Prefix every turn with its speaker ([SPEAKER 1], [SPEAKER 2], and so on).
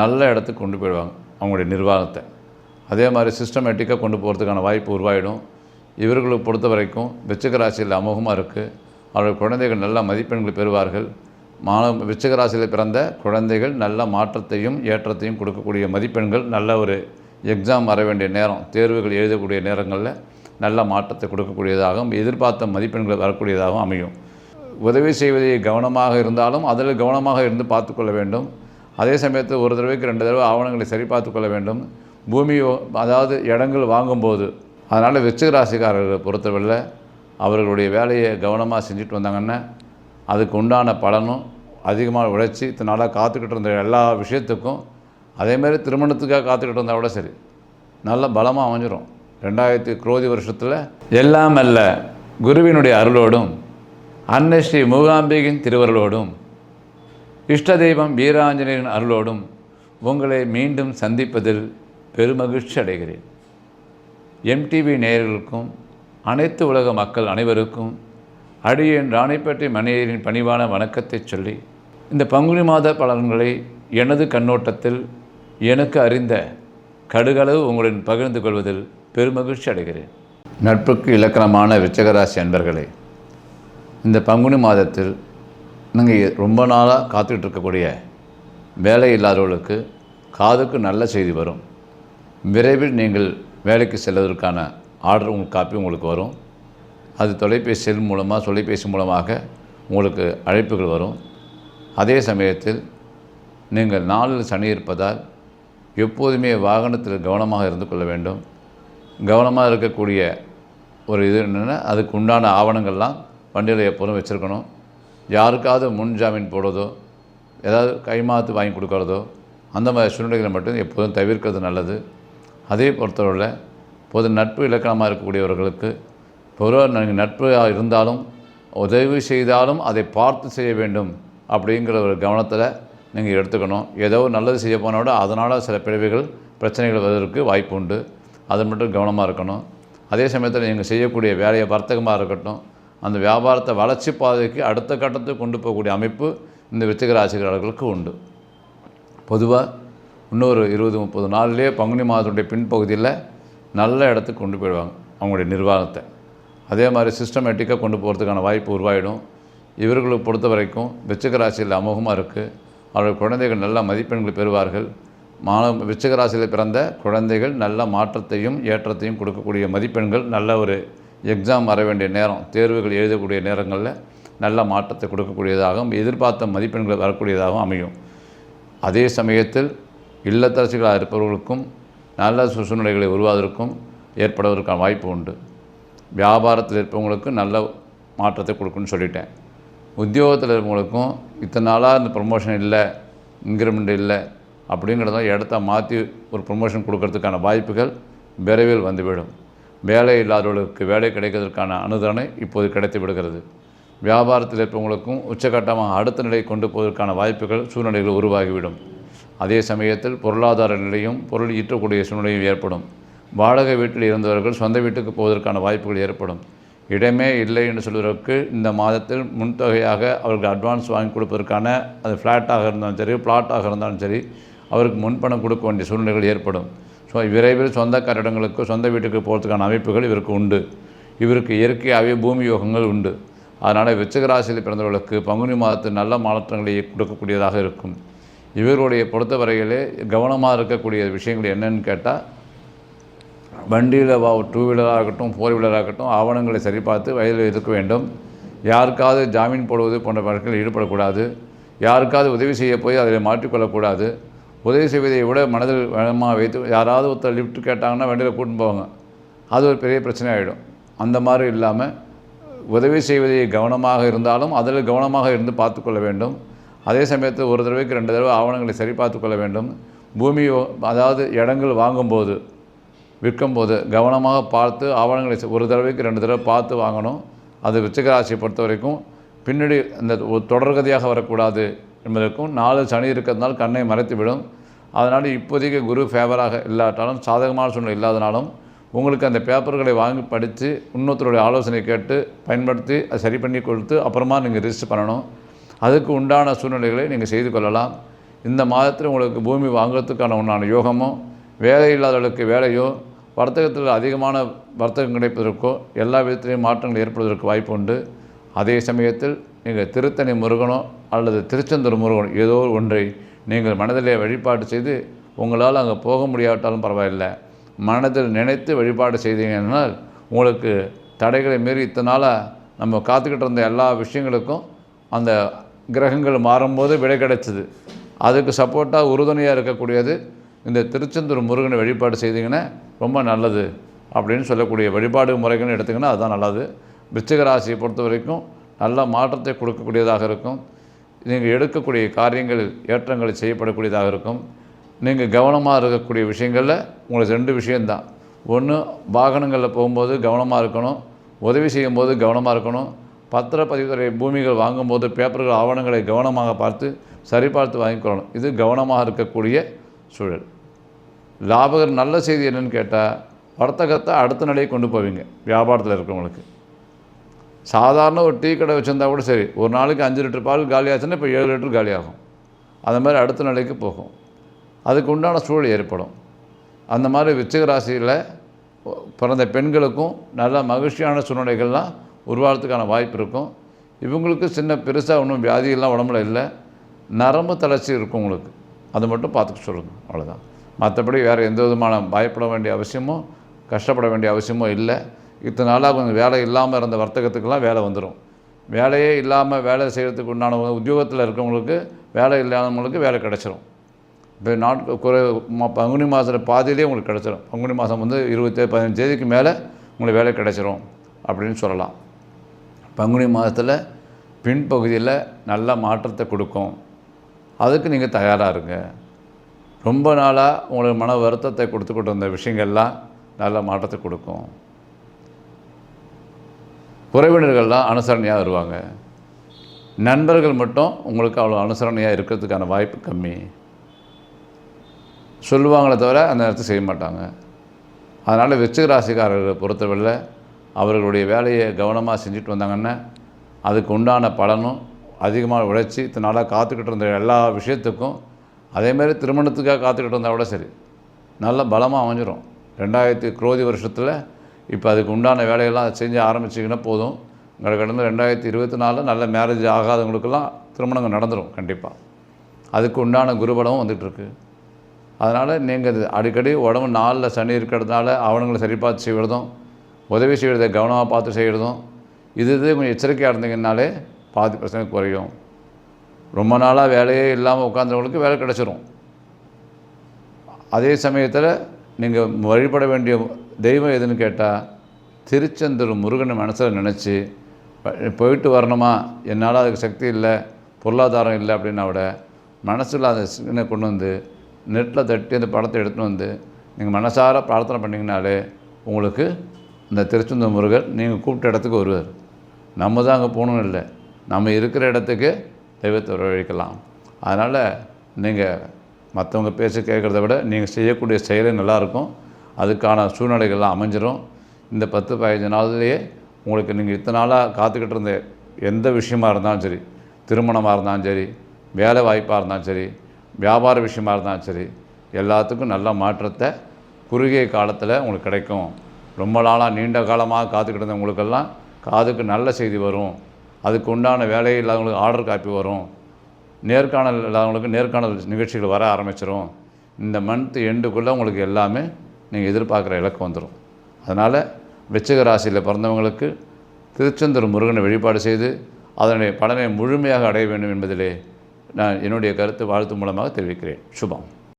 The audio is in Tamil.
[SPEAKER 1] நல்ல இடத்துக்கு கொண்டு போயிடுவாங்க அவங்களுடைய நிர்வாகத்தை. அதே மாதிரி சிஸ்டமேட்டிக்காக கொண்டு போகிறதுக்கான வாய்ப்பு உருவாயிடும். இவர்களுக்கு பொறுத்த வரைக்கும் விருச்சிக ராசியில் அமோகமாக இருக்குது அவர்கள் குழந்தைகள் நல்ல மதிப்பெண்கள் பெறுவார்கள். மாணவ விருச்சிக ராசியில் பிறந்த குழந்தைகள் நல்ல மாற்றத்தையும் ஏற்றத்தையும் கொடுக்கக்கூடிய மதிப்பெண்கள் நல்ல ஒரு எக்ஸாம் வர வேண்டிய நேரம் தேர்வுகள் எழுதக்கூடிய நேரங்களில் நல்ல மாற்றத்தை கொடுக்கக்கூடியதாகவும் எதிர்பார்த்த மதிப்பெண்கள் வரக்கூடியதாகவும் அமையும். உதவி செய்வதை கவனமாக இருந்தாலும் அதில் கவனமாக இருந்து பார்த்துக்கொள்ள வேண்டும். அதே சமயத்தில் ஒரு தடவைக்கு ரெண்டு தடவை ஆவணங்களை சரி பார்த்து கொள்ள வேண்டும். பூமி அதாவது இடங்கள் வாங்கும்போது அதனால் விருச்சிக ராசிக்காரர்களை பொறுத்தவரையில் அவர்களுடைய வேலையை கவனமாக செஞ்சுட்டு வந்தாங்கன்னா அதுக்கு உண்டான பலனும் அதிகமாக உழைச்சி இத்தனை நாளாக காத்துக்கிட்டு இருந்த எல்லா விஷயத்துக்கும் அதேமாரி திருமணத்துக்காக காத்துக்கிட்டு இருந்தால் கூட சரி. நல்ல பலமாக அமைஞ்சிரும். ரெண்டாயிரத்தி குரோதி வருஷத்தில் எல்லாம் அல்ல குருவினுடைய அருளோடும் அன்னை ஸ்ரீ மூகாம்பிகின் திருவருளோடும் இஷ்ட தெய்வம் வீராஞ்சனேயன் அருளோடும் உங்களை மீண்டும் சந்திப்பதில் பெருமகிழ்ச்சி அடைகிறேன். எம்டிவி நேயர்களுக்கும் அனைத்து உலக மக்கள் அனைவருக்கும் அடியேன் ராணிப்பேட்டை மணியரின் பணிவான வணக்கத்தை சொல்லி இந்த பங்குனி மாத பலன்களை எனது கண்ணோட்டத்தில் எனக்கு அறிந்த கடுகளவு உங்களுடன் பகிர்ந்து கொள்வதில் பெருமகிழ்ச்சி அடைகிறேன். நட்புக்கு இலக்கணமான விச்சகராசி அன்பர்களே இந்த பங்குனி மாதத்தில் நீங்கள் ரொம்ப நாளாக காத்துக்கிட்டு இருக்கக்கூடிய வேலை இல்லாதவர்களுக்கு காதுக்கு நல்ல செய்தி வரும். விரைவில் நீங்கள் வேலைக்கு செல்வதற்கான ஆர்டர் உங்களுக்கு காப்பி உங்களுக்கு வரும். அது தொலைபேசியில் மூலமாக தொலைபேசி மூலமாக உங்களுக்கு அழைப்புகள் வரும். அதே சமயத்தில் நீங்கள் நாளில் சனி இருப்பதால் எப்போதுமே வாகனத்தில் கவனமாக இருந்து கொள்ள வேண்டும். கவனமாக இருக்கக்கூடிய ஒரு இது என்னென்னா அதுக்கு உண்டான ஆவணங்கள்லாம் வண்டியில் எப்போதும் வச்சுருக்கணும். யாருக்காவது முன் ஜாமீன் போடுறதோ ஏதாவது கைமாத்து வாங்கி கொடுக்கறதோ அந்த மாதிரி சூழ்நிலைகளை மட்டும் எப்போதும் தவிர்க்கிறது நல்லது. அதே பொறுத்தவரையில் பொது நட்பு இலக்கணமாக இருக்கக்கூடியவர்களுக்கு பொதுவாக நட்பு நட்பாக இருந்தாலும் உதவி செய்தாலும் அதை பார்த்து செய்ய வேண்டும் அப்படிங்கிற ஒரு கவனத்தில் நீங்கள் எடுத்துக்கணும். ஏதோ நல்லது செய்ய போனோட அதனால் சில பிறவிகள் பிரச்சனைகள் வருவதற்கு வாய்ப்பு உண்டு. அது மட்டும் கவனமாக இருக்கணும். அதே சமயத்தில் நீங்கள் செய்யக்கூடிய வேலையை வர்த்தகமாக இருக்கட்டும் அந்த வியாபாரத்தை வளர்ச்சி பாதைக்கு அடுத்த கட்டத்துக்கு கொண்டு போகக்கூடிய அமைப்பு இந்த விருச்சிக ராசிக்காரர்களுக்கு உண்டு. பொதுவாக இன்னொரு இருபது முப்பது நாள்லேயே பங்குனி மாதத்துடைய பின்பகுதியில் நல்ல இடத்துக்கு கொண்டு போயிடுவாங்க அவங்களுடைய நிர்வாகத்தை. அதே மாதிரி சிஸ்டமேட்டிக்காக கொண்டு போகிறதுக்கான வாய்ப்பு உருவாயிடும். இவர்களுக்கு பொறுத்த வரைக்கும் விருச்சிக ராசியில் அமோகமாக இருக்குது. அவர்கள் குழந்தைகள் நல்ல மதிப்பெண்கள் பெறுவார்கள். மாணவ விருச்சிக ராசியில் பிறந்த குழந்தைகள் நல்ல மாற்றத்தையும் ஏற்றத்தையும் கொடுக்கக்கூடிய மதிப்பெண்கள் நல்ல ஒரு எக்ஸாம் வர வேண்டிய நேரம் தேர்வுகள் எழுதக்கூடிய நேரங்களில் நல்ல மாற்றத்தை கொடுக்கக்கூடியதாகவும் எதிர்பார்த்த மதிப்பெண்கள் வரக்கூடியதாகவும் அமையும். அதே சமயத்தில் இல்லத்தரசிகளாக இருப்பவர்களுக்கும் நல்ல சு- சூழ்நிலைகளை உருவாவதற்கும் ஏற்படுவதற்கான வாய்ப்பு உண்டு. வியாபாரத்தில் இருப்பவங்களுக்கு நல்ல மாற்றத்தை கொடுக்குன்னு சொல்லிட்டேன். உத்தியோகத்தில் இருப்பவங்களுக்கும் இத்தனை நாளாக இந்த ப்ரொமோஷன் இல்லை இன்க்ரிமெண்ட் இல்லை அப்படிங்கிறத இடத்த மாற்றி ஒரு ப்ரொமோஷன் கொடுக்கறதுக்கான வாய்ப்புகள் விரைவில் வந்துவிடும் வேலை இல்லாதவர்களுக்கு வேலை கிடைக்கிறதுக்கான அனுதானை இப்போது கிடைத்து விடுகிறது. வியாபாரத்தில் இருப்பவங்களுக்கும் உச்சகட்டமாக அடுத்த நிலை கொண்டு போவதற்கான வாய்ப்புகள் சூழ்நிலைகள் உருவாகிவிடும். அதே சமயத்தில் பொருளாதார நிலையும் பொருள் ஈற்றக்கூடிய சூழ்நிலையும் ஏற்படும். வாடகை வீட்டில் இருந்தவர்கள் சொந்த வீட்டுக்கு போவதற்கான வாய்ப்புகள் ஏற்படும். இடமே இல்லை என்று சொல்வதற்கு இந்த மாதத்தில் முன்தொகையாக அவர்கள் அட்வான்ஸ் வாங்கி கொடுப்பதற்கான அது ஃப்ளாட்டாக இருந்தாலும் சரி பிளாட்டாக இருந்தாலும் சரி அவருக்கு முன்பணம் கொடுக்க வேண்டிய சூழ்நிலைகள் ஏற்படும். ஸோ விரைவில் சொந்த கட்டிடங்களுக்கு சொந்த வீட்டுக்கு போகிறதுக்கான அமைப்புகள் இவருக்கு உண்டு. இவருக்கு இயற்கையாகவே பூமி யோகங்கள் உண்டு. அதனால் விருச்சிக பிறந்தவர்களுக்கு பங்குனி மாதத்தில் நல்ல மாற்றங்களை கொடுக்கக்கூடியதாக இருக்கும். இவர்களுடைய பொறுத்தவரையிலே கவனமாக இருக்கக்கூடிய விஷயங்கள் என்னன்னு கேட்டால் வண்டியில் வா டூ வீலராக இருக்கட்டும் ஃபோர் வீலராக இருக்கட்டும் ஆவணங்களை சரிபார்த்து வயதில் இருக்க வேண்டும். யாருக்காவது ஜாமீன் போடுவது போன்ற வழக்கில் ஈடுபடக்கூடாது. யாருக்காவது உதவி செய்ய போய் அதில் மாற்றிக்கொள்ளக்கூடாது. உதவி செய்வதை விட மனதில் வளமாக வைத்து யாராவது ஒருத்தர் லிஃப்ட் கேட்டாங்கன்னா வண்டியில் கூட்டின்னு போவாங்க. அது ஒரு பெரிய பிரச்சனை ஆகிடும் அந்த மாதிரி இல்லாமல் உதவி செய்வதை கவனமாக இருந்தாலும் அதில் கவனமாக இருந்து பார்த்துக்கொள்ள வேண்டும். அதே சமயத்தில் ஒரு தடவைக்கு ரெண்டு தடவை ஆவணங்களை சரி பார்த்துக்கொள்ள வேண்டும். பூமி அதாவது இடங்கள் வாங்கும்போது விற்கும்போது கவனமாக பார்த்து ஆவணங்களை ஒரு தடவைக்கு ரெண்டு தடவை பார்த்து வாங்கணும். அது விருச்சிக ராசியை பொறுத்த வரைக்கும் பின்னாடி அந்த தொடர்கதையாக வரக்கூடாது என்பதற்கும் நாலு சனி இருக்கிறதுனால கண்ணை மறைத்துவிடும். அதனால் இப்போதைக்கு குரு ஃபேவராக இல்லாட்டாலும் சாதகமான சூழ்நிலை இல்லாதனாலும் உங்களுக்கு அந்த பேப்பர்களை வாங்கி படித்து இன்னொருத்தருடைய ஆலோசனை கேட்டு பயன்படுத்தி அதை சரி பண்ணி கொடுத்து அப்புறமா நீங்கள் ரிஜிஸ்டர் பண்ணணும். அதுக்கு உண்டான சூழ்நிலைகளை நீங்கள் செய்து கொள்ளலாம். இந்த மாதத்தில் உங்களுக்கு பூமி வாங்குறதுக்கான உண்டான யோகமோ வேலை இல்லாதவர்களுக்கு வேலையோ வர்த்தகத்தில் அதிகமான வர்த்தகம் கிடைப்பதற்கோ எல்லா விதத்திலையும் மாற்றங்கள் ஏற்படுவதற்கு வாய்ப்பு உண்டு. அதே சமயத்தில் நீங்கள் திருத்தணி முருகனோ அல்லது திருச்செந்தூர் முருகனோ ஏதோ ஒன்றை நீங்கள் மனதிலே வழிபாடு செய்து உங்களால் அங்கே போக முடியாவிட்டாலும் பரவாயில்லை. மனதில் நினைத்து வழிபாடு செய்தீங்கன்னால் உங்களுக்கு தடைகளை மீறி இத்தனை நாளாக நம்ம காத்துக்கிட்டு இருந்த எல்லா விஷயங்களுக்கும் அந்த கிரகங்கள் மாறும்போது விடை கிடைச்சிது. அதுக்கு சப்போர்ட்டாக உறுதுணையாக இருக்கக்கூடியது இந்த திருச்செந்தூர் முருகனை வழிபாடு செய்தீங்கன்னா ரொம்ப நல்லது அப்படின்னு சொல்லக்கூடிய வழிபாடு முறைகள்னு எடுத்திங்கன்னா அதுதான் நல்லது. விருச்சிக ராசியை பொறுத்த வரைக்கும் நல்ல மாற்றத்தை கொடுக்கக்கூடியதாக இருக்கும். நீங்கள் எடுக்கக்கூடிய காரியங்களில் ஏற்றங்களை செய்யப்படக்கூடியதாக இருக்கும். நீங்கள் கவனமாக இருக்கக்கூடிய விஷயங்களில் உங்களுக்கு ரெண்டு விஷயந்தான் ஒன்று வாகனங்களில் போகும்போது கவனமாக இருக்கணும். உதவி செய்யும்போது கவனமாக இருக்கணும். பத்திரப்பதிவுத்துறை பூமிகள் வாங்கும்போது பேப்பர்கள் ஆவணங்களை கவனமாக பார்த்து சரிபார்த்து வாங்கிக்கொள்ளணும். இது கவனமாக இருக்கக்கூடிய சூழல். லாபகர் நல்ல செய்தி என்னன்னு கேட்டால் வர்த்தகத்தை அடுத்த நிலையை கொண்டு போவீங்க வியாபாரத்தில் இருக்கிறவங்களுக்கு. சாதாரண ஒரு டீ கடை வச்சுருந்தா கூட சரி ஒரு நாளைக்கு அஞ்சு லிட்டர் பால் காலியாச்சுன்னா இப்போ ஏழு லிட்டர் காலியாகும். அந்த மாதிரி அடுத்த நிலைக்கு போகும். அதுக்கு உண்டான சூழல் ஏற்படும். அந்த மாதிரி விருச்சிக ராசியில் பிறந்த பெண்களுக்கும் நல்ல மகிழ்ச்சியான சூழ்நிலைகள்லாம் உருவாகிறதுக்கான வாய்ப்பு இருக்கும். இவங்களுக்கு சின்ன பெருசாக ஒன்றும் வியாதியெல்லாம் உடம்புல இல்லை. நரம்பு தளர்ச்சி இருக்கும் உங்களுக்கு. அது மட்டும் பார்த்துக்க சொல்லுங்கள் அவ்வளோதான் மற்றபடி வேறு எந்த விதமான பயப்பட வேண்டிய அவசியமோ கஷ்டப்பட வேண்டிய அவசியமோ இல்லை. இத்தனை நாளாக கொஞ்சம் வேலை இல்லாமல் இருந்த வர்த்தகத்துக்கெல்லாம் வேலை வந்துடும். வேலையே இல்லாமல் வேலை செய்கிறதுக்கு உண்டான உத்தியோகத்தில் இருக்கவங்களுக்கு வேலை இல்லாதவங்களுக்கு வேலை கிடச்சிரும். இப்போ நாட்கு குறை பங்குனி மாதத்தில் பாதியிலே உங்களுக்கு கிடச்சிரும். பங்குனி மாதம் வந்து இருபத்தி பதினஞ்சு தேதிக்கு மேலே உங்களுக்கு வேலை கிடச்சிரும் அப்படின்னு சொல்லலாம். பங்குனி மாதத்தில் பின்பகுதியில் நல்ல மாற்றத்தை கொடுக்கும். அதுக்கு நீங்கள் தயாராக இருங்க. ரொம்ப நாளாக உங்களுக்கு மன வருத்தத்தை கொடுத்துக்கிட்டு இருந்த விஷயங்கள்லாம் நல்ல மாற்றத்தை கொடுக்கும். உறவினர்கள்லாம் அனுசரணையாக வருவாங்க. நண்பர்கள் மட்டும் உங்களுக்கு அவ்வளோ அனுசரணையாக இருக்கிறதுக்கான வாய்ப்பு கம்மி. சொல்லுவாங்களே தவிர அந்த நேரத்தை செய்ய மாட்டாங்க. அதனால் விருச்சிக ராசிக்காரர்களை பொறுத்தவரையில் அவர்களுடைய வேலையை கவனமாக செஞ்சுட்டு வந்தாங்கன்னா அதுக்கு உண்டான பலனும் அதிகமாக உழைச்சி இத்தனை நாளாக காத்துக்கிட்டு இருந்த எல்லா விஷயத்துக்கும் அதேமாதிரி திருமணத்துக்காக காத்துக்கிட்டு இருந்தால் கூட சரி. நல்ல பலமாக அமைஞ்சிரும். ரெண்டாயிரத்தி குரோதி வருஷத்தில் இப்போ அதுக்கு உண்டான வேலையெல்லாம் செஞ்சு ஆரம்பிச்சிங்கன்னா போதும். உங்களை கடந்த ரெண்டாயிரத்தி இருபத்தி நாலில் நல்ல மேரேஜ் ஆகாதவங்களுக்கெல்லாம் திருமணங்கள் நடந்துடும் கண்டிப்பாக அதுக்கு உண்டான குருபலமும் வந்துட்டுருக்கு. அதனால் நீங்கள் இது அடிக்கடி உடம்பு நாளில் சனி இருக்கிறதுனால அவனுங்களை சரி பார்த்து செய்கிறதும் உதவி செய்கிறத கவனமாக பார்த்து செய்கிறதும் இது இது கொஞ்சம் எச்சரிக்கையாக இருந்தீங்கன்னாலே பாதி பிரச்சனை குறையும். ரொம்ப நாளாக வேலையே இல்லாமல் உட்காந்தவங்களுக்கு வேலை கிடச்சிரும். அதே சமயத்தில் நீங்கள் வழிபட வேண்டிய தெய்வம் எதுன்னு கேட்டால் திருச்செந்தூர் முருகனை மனசில் நினச்சி போயிட்டு வரணுமா? என்னால் அதுக்கு சக்தி இல்லை பொருளாதாரம் இல்லை அப்படின்னா விட மனசில் அந்த சின்ன கொண்டு வந்து நெட்டில் தட்டி அந்த படத்தை எடுத்துன்னு வந்து நீங்கள் மனசார பிரார்த்தனை பண்ணிங்கனாலே உங்களுக்கு இந்த திருச்செந்தூர் முருகன் நீங்கள் கூப்பிட்ட இடத்துக்கு வருவார். நம்ம தான் அங்கே போகணும்னு இல்லை. நம்ம இருக்கிற இடத்துக்கு தெய்வத்தை வரவழைக்கலாம். அதனால் நீங்கள் மற்றவங்க பேச கேட்குறத விட நீங்கள் செய்யக்கூடிய செயலே நல்லாயிருக்கும் அதுக்கான சூழ்நிலைகள்லாம் அமைஞ்சிரும். இந்த பத்து பதினஞ்சு நாள்லேயே உங்களுக்கு நீங்கள் இத்தனை நாளாக காத்துக்கிட்டு இருந்த எந்த விஷயமா இருந்தாலும் சரி திருமணமாக இருந்தாலும் சரி வேலை வாய்ப்பாக இருந்தாலும் சரி வியாபார விஷயமா இருந்தாலும் சரி எல்லாத்துக்கும் நல்ல மாற்றத்தை குறுகிய காலத்தில் உங்களுக்கு கிடைக்கும். ரொம்ப நாளாக நீண்ட காலமாக காத்துக்கிட்டு இருந்தவங்களுக்கெல்லாம் காதுக்கு நல்ல செய்தி வரும். அதுக்கு உண்டான வேலை இல்லாதவங்களுக்கு ஆர்டர் காப்பி வரும். நேர்காணல் இல்லாதவங்களுக்கு நேர்காணல் நிகழ்ச்சிகள் வர ஆரம்பிச்சிடும் இந்த மந்த் எண்டுக்குள்ளே உங்களுக்கு எல்லாமே நீங்கள் எதிர்பார்க்குற இலக்கு வந்துடும். அதனால் விச்சக ராசியில் பிறந்தவங்களுக்கு திருச்செந்தூர் முருகனை வழிபாடு செய்து அதனுடைய பலனை முழுமையாக அடைய வேண்டும் என்பதிலே நான் என்னுடைய கருத்து வாழ்த்து மூலமாக தெரிவிக்கிறேன். சுபம்.